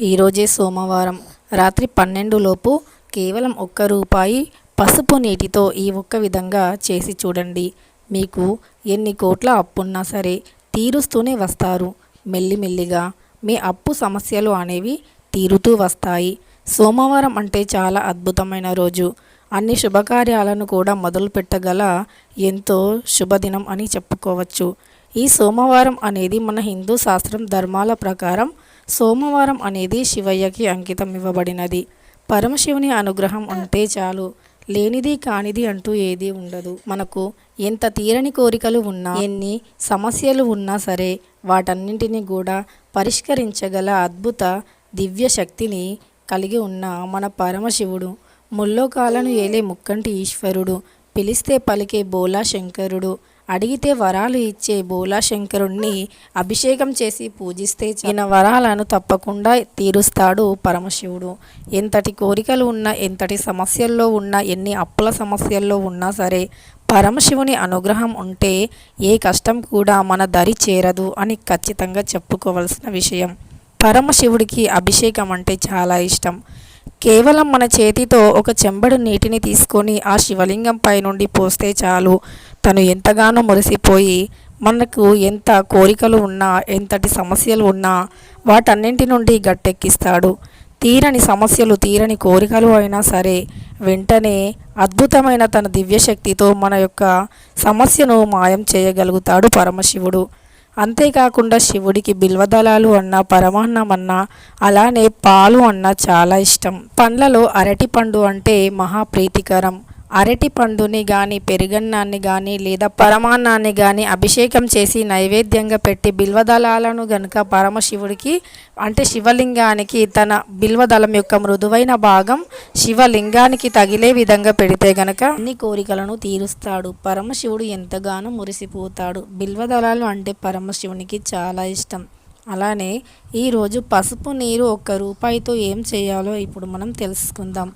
ఈరోజే సోమవారం. రాత్రి పన్నెండులోపు కేవలం ఒక్క రూపాయి పసుపు నీటితో ఈ ఒక్క విధంగా చేసి చూడండి. మీకు ఎన్ని కోట్ల అప్పున్నా సరే తీరుస్తూనే వస్తారు. మెల్లిమెల్లిగా మీ అప్పు సమస్యలు అనేవి తీరుతూ వస్తాయి. సోమవారం అంటే చాలా అద్భుతమైన రోజు. అన్ని శుభకార్యాలను కూడా మొదలు పెట్టగల ఎంతో శుభదినం అని చెప్పుకోవచ్చు. ఈ సోమవారం అనేది మన హిందూ శాస్త్రం ధర్మాల ప్రకారం సోమవారం అనేది శివయ్యకి అంకితం ఇవ్వబడినది. పరమశివుని అనుగ్రహం ఉంటే చాలు. లేనిది కానిది అంటూ ఏదీ ఉండదు. మనకు ఎంత తీరని కోరికలు ఉన్నా ఎన్ని సమస్యలు ఉన్నా సరే వాటన్నింటినీ కూడా పరిష్కరించగల అద్భుత దివ్య శక్తిని కలిగి ఉన్న మన పరమశివుడు ముల్లోకాలను ఏలే ముక్కంటి ఈశ్వరుడు పిలిస్తే పలికే బోలా శంకరుడు అడిగితే వరాలు ఇచ్చే భోలాశంకరుణ్ణి అభిషేకం చేసి పూజిస్తే ఈయన వరాలను తప్పకుండా తీరుస్తాడు పరమశివుడు. ఎంతటి కోరికలు ఉన్నా ఎంతటి సమస్యల్లో ఉన్నా ఎన్ని అప్పుల సమస్యల్లో ఉన్నా సరే పరమశివుని అనుగ్రహం ఉంటే ఏ కష్టం కూడా మన దరి చేరదు అని ఖచ్చితంగా చెప్పుకోవలసిన విషయం. పరమశివుడికి అభిషేకం అంటే చాలా ఇష్టం. కేవలం మన చేతితో ఒక చెంబడు నీటిని తీసుకొని ఆ శివలింగంపై నుండి పోస్తే చాలు. తను ఎంతగానో మురిసిపోయి మనకు ఎంత కోరికలు ఉన్నా ఎంతటి సమస్యలు ఉన్నా వాటన్నింటి నుండి గట్టెక్కిస్తాడు. తీరని సమస్యలు తీరని కోరికలు అయినా సరే వెంటనే అద్భుతమైన తన దివ్యశక్తితో మన యొక్క సమస్యను మాయం చేయగలుగుతాడు పరమశివుడు. అంతేకాకుండా శివుడికి బిల్వదళాలు అన్న పరమాన్నం అన్న అలానే పాలు అన్న చాలా ఇష్టం. పండ్లలో అరటి పండు అంటే మహాప్రీతికరం అరటి పండుని కానీ పెరుగన్నాన్ని కానీ లేదా పరమాన్నాన్ని కానీ అభిషేకం చేసి నైవేద్యంగా పెట్టి బిల్వదళాలను గనుక పరమశివుడికి అంటే శివలింగానికి తన బిల్వదళం యొక్క మృదువైన భాగం శివలింగానికి తగిలే విధంగా పెడితే గనక అన్ని కోరికలను తీరుస్తాడు. పరమశివుడు ఎంతగానో మురిసిపోతాడు. బిల్వదళాలు అంటే పరమశివునికి చాలా ఇష్టం. అలానే ఈరోజు పసుపు నీరు ఒక్క రూపాయితో ఏం చేయాలో ఇప్పుడు మనం తెలుసుకుందాం.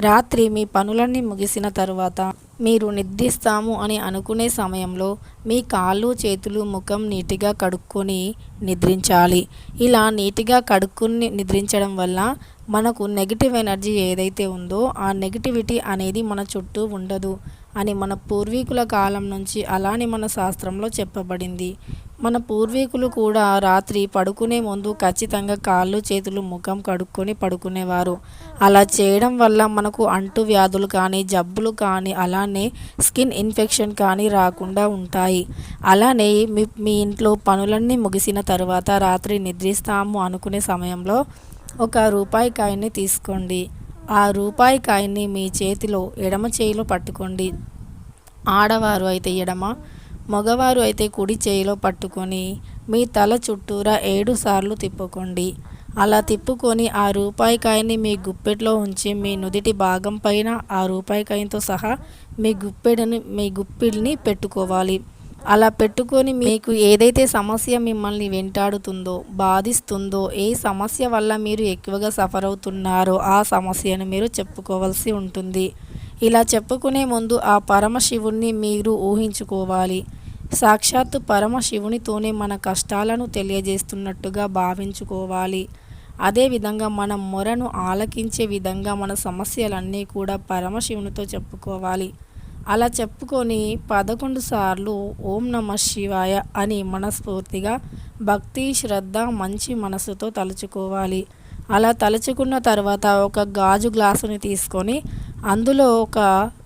రాత్రి మీ పనులన్నీ ముగిసిన తర్వాత మీరు నిద్రిస్తాము అని అనుకునే సమయంలో మీ కాళ్ళు చేతులు ముఖం నీటిగా కడుక్కొని నిద్రించాలి. ఇలా నీటిగా కడుక్కుని నిద్రించడం వల్ల మనకు నెగిటివ్ ఎనర్జీ ఏదైతే ఉందో ఆ నెగిటివిటీ అనేది మన చుట్టూ ఉండదు అని మన పూర్వీకుల కాలం నుంచి అలానే మన శాస్త్రంలో చెప్పబడింది. మన పూర్వీకులు కూడా రాత్రి పడుకునే ముందు ఖచ్చితంగా కాళ్ళు చేతులు ముఖం కడుక్కొని పడుకునేవారు. అలా చేయడం వల్ల మనకు అంటు వ్యాధులు కానీ జబ్బులు కానీ అలానే స్కిన్ ఇన్ఫెక్షన్ కానీ రాకుండా ఉంటాయి. అలానే మీ మీ ఇంట్లో పనులన్నీ ముగిసిన తర్వాత రాత్రి నిద్రిస్తాము అనుకునే సమయంలో ఒక రూపాయి కాయని తీసుకోండి. ఆ రూపాయి కాయని మీ చేతిలో ఎడమ చేయిలో పట్టుకోండి. ఆడవారు అయితే ఎడమ మగవారు అయితే కుడి చేయిలో పట్టుకొని మీ తల చుట్టూరా ఏడు సార్లు తిప్పుకోండి. అలా తిప్పుకొని ఆ రూపాయి కాయని మీ గుప్పెట్లో ఉంచి మీ నుదిటి భాగం పైన ఆ రూపాయి కాయంతో సహా మీ గుప్పెడని మీ గుప్పిడిని పెట్టుకోవాలి. అలా పెట్టుకొని మీకు ఏదైతే సమస్య మిమ్మల్ని వెంటాడుతుందో బాధిస్తుందో ఏ సమస్య వల్ల మీరు ఎక్కువగా సఫర్ అవుతున్నారో ఆ సమస్యను మీరు చెప్పుకోవాల్సి ఉంటుంది. ఇలా చెప్పుకునే ముందు ఆ పరమశివుణ్ణి మీరు ఊహించుకోవాలి. సాక్షాత్తు పరమశివునితోనే మన కష్టాలను తెలియజేస్తున్నట్టుగా భావించుకోవాలి. అదేవిధంగా మన మొరను ఆలకించే విధంగా మన సమస్యలన్నీ కూడా పరమశివునితో చెప్పుకోవాలి. అలా చెప్పుకొని పదకొండు సార్లు ఓం నమ శివాయ అని మనస్ఫూర్తిగా భక్తి శ్రద్ధ మంచి మనసుతో తలుచుకోవాలి. అలా తలుచుకున్న తర్వాత ఒక గాజు గ్లాసుని తీసుకొని అందులో ఒక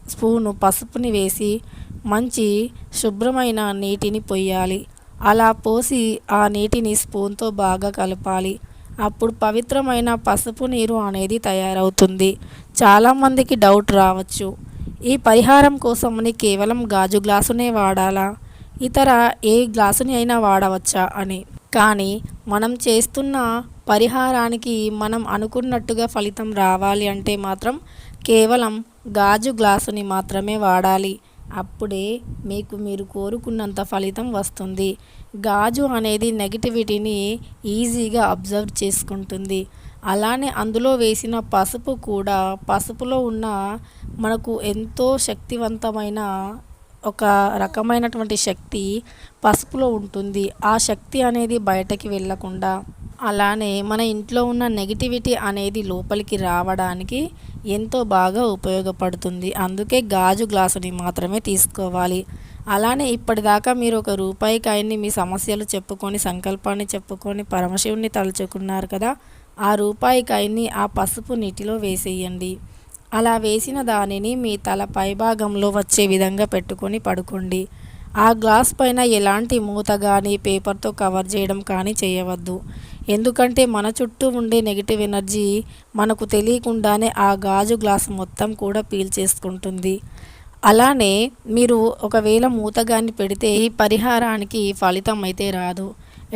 స్పూను పసుపుని వేసి మంచి శుభ్రమైన నీటిని పొయ్యాలి. అలా పోసి ఆ నీటిని స్పూన్తో బాగా కలపాలి. అప్పుడు పవిత్రమైన పసుపు నీరు అనేది తయారవుతుంది. చాలామందికి డౌట్ రావచ్చు. ఈ పరిహారం కోసమని కేవలం గాజు గ్లాసునే వాడాలా? ఇతర ఏ గ్లాసుని అయినా వాడవచ్చా అని. కానీ మనం చేస్తున్న పరిహారానికి మనం అనుకున్నట్టుగా ఫలితం రావాలి అంటే మాత్రం కేవలం గాజు గ్లాసుని మాత్రమే వాడాలి. అప్పుడే మీకు మీరు కోరుకున్నంత ఫలితం వస్తుంది. గాజు అనేది నెగిటివిటీని ఈజీగా అబ్జర్వ్ చేసుకుంటుంది. అలానే అందులో వేసిన పసుపు కూడా పసుపులో ఉన్న మనకు ఎంతో శక్తివంతమైన ఒక రకమైనటువంటి శక్తి పసుపులో ఉంటుంది. ఆ శక్తి అనేది బయటకి వెళ్ళకుండా అలానే మన ఇంట్లో ఉన్న నెగిటివిటీ అనేది లోపలికి రావడానికి ఎంతో బాగా ఉపయోగపడుతుంది. అందుకే గాజు గ్లాసుని మాత్రమే తీసుకోవాలి. అలానే ఇప్పటిదాకా మీరు ఒక రూపాయి కాయన్ని మీ సమస్యలు చెప్పుకొని సంకల్పాన్ని చెప్పుకొని పరమశివుని తలుచుకున్నారు కదా ఆ రూపాయి కాయన్ని ఆ పసుపు నీటిలో వేసేయండి. అలా వేసిన దానిని మీ తల పైభాగంలో వచ్చే విధంగా పెట్టుకొని పడుకోండి. ఆ గ్లాస్ పైన ఎలాంటి మూత కానీ పేపర్తో కవర్ చేయడం కానీ చేయవద్దు. ఎందుకంటే మన చుట్టూ ఉండే నెగిటివ్ ఎనర్జీ మనకు తెలియకుండానే ఆ గాజు గ్లాస్ మొత్తం కూడా పీల్చేసుకుంటుంది అలానే మీరు ఒకవేళ మూతగాన్ని పెడితే ఈ పరిహారానికి ఫలితం అయితే రాదు.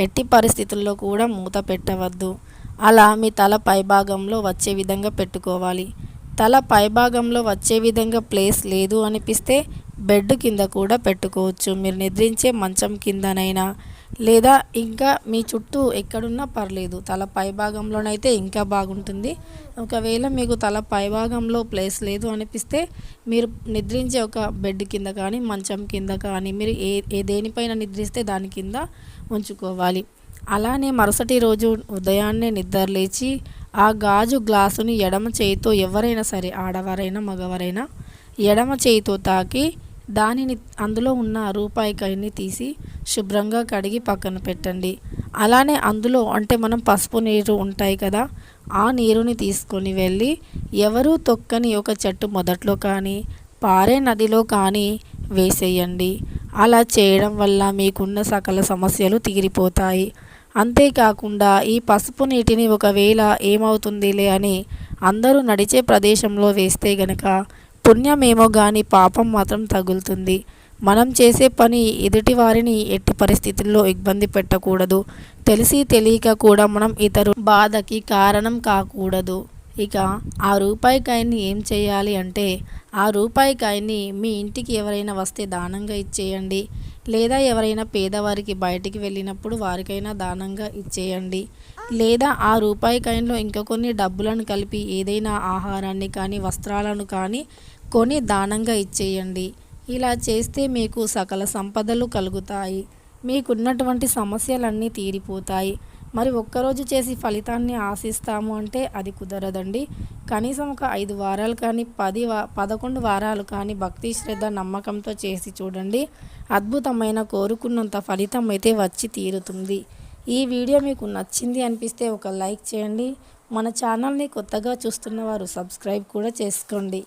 ఎట్టి పరిస్థితుల్లో కూడా మూత పెట్టవద్దు. అలా మీ తల పైభాగంలో వచ్చే విధంగా పెట్టుకోవాలి. తల పైభాగంలో వచ్చే విధంగా ప్లేస్ లేదు అనిపిస్తే బెడ్ కింద కూడా పెట్టుకోవచ్చు. మీరు నిద్రించే మంచం కిందనైనా లేదా ఇంకా మీ చుట్టూ ఎక్కడున్నా పర్లేదు. తల పైభాగంలోనైతే ఇంకా బాగుంటుంది. ఒకవేళ మీకు తల పైభాగంలో ప్లేస్ లేదు అనిపిస్తే మీరు నిద్రించే ఒక బెడ్ కింద కానీ మంచం కింద కానీ మీరు ఏ ఏ దేనిపైన నిద్రిస్తే దాని కింద ఉంచుకోవాలి. అలానే మరుసటి రోజు ఉదయాన్నే నిద్ర లేచి ఆ గాజు గ్లాసుని ఎడమ చేయితో ఎవరైనా సరే ఆడవారైనా మగవారైనా ఎడమ చేయితో తాకి దానిని అందులో ఉన్న రూపాయి కాయని తీసి శుభ్రంగా కడిగి పక్కన పెట్టండి. అలానే అందులో అంటే మనం పసుపు నీరు ఉంటాయి కదా ఆ నీరుని తీసుకొని వెళ్ళి ఎవరూ తొక్కని ఒక చెట్టు మొదట్లో కానీ పారే నదిలో కానీ వేసేయండి. అలా చేయడం వల్ల మీకున్న సకల సమస్యలు తీరిపోతాయి. అంతేకాకుండా ఈ పసుపు నీటిని ఒకవేళ ఏమవుతుందిలే అని అందరూ నడిచే ప్రదేశంలో వేస్తే గనక పుణ్యమేమో కానీ పాపం మాత్రం తగులుతుంది. మనం చేసే పని ఎదుటి వారిని ఎట్టి పరిస్థితుల్లో ఇబ్బంది పెట్టకూడదు. తెలిసి తెలియక కూడా మనం ఇతరు బాధకి కారణం కాకూడదు. ఇక ఆ రూపాయి కాయన్ని ఏం చేయాలి అంటే ఆ రూపాయి కాయన్ని మీ ఇంటికి ఎవరైనా వస్తే దానంగా ఇచ్చేయండి. లేదా ఎవరైనా పేదవారికి బయటికి వెళ్ళినప్పుడు వారికైనా దానంగా ఇచ్చేయండి. లేదా ఆ రూపాయి కైన్లో ఇంకా కొన్ని డబ్బులను కలిపి ఏదైనా ఆహారాన్ని కానీ వస్త్రాలను కానీ కొని దానంగా ఇచ్చేయండి. ఇలా చేస్తే మీకు సకల సంపదలు కలుగుతాయి. మీకున్నటువంటి సమస్యలన్నీ తీరిపోతాయి. మరి ఒక్కరోజు చేసి ఫలితాన్ని ఆశిస్తాము అంటే అది కుదరదండి. కనీసం ఒక ఐదు వారాలు కానీ పది వా పదకొండు వారాలు కానీ భక్తి శ్రద్ధ నమ్మకంతో చేసి చూడండి. అద్భుతమైన కోరుకున్నంత ఫలితం అయితే వచ్చి తీరుతుంది. ఈ వీడియో మీకు నచ్చింది అనిపిస్తే ఒక లైక్ చేయండి. మన ఛానల్ని కొత్తగా చూస్తున్న వారు సబ్స్క్రైబ్ కూడా చేసుకోండి.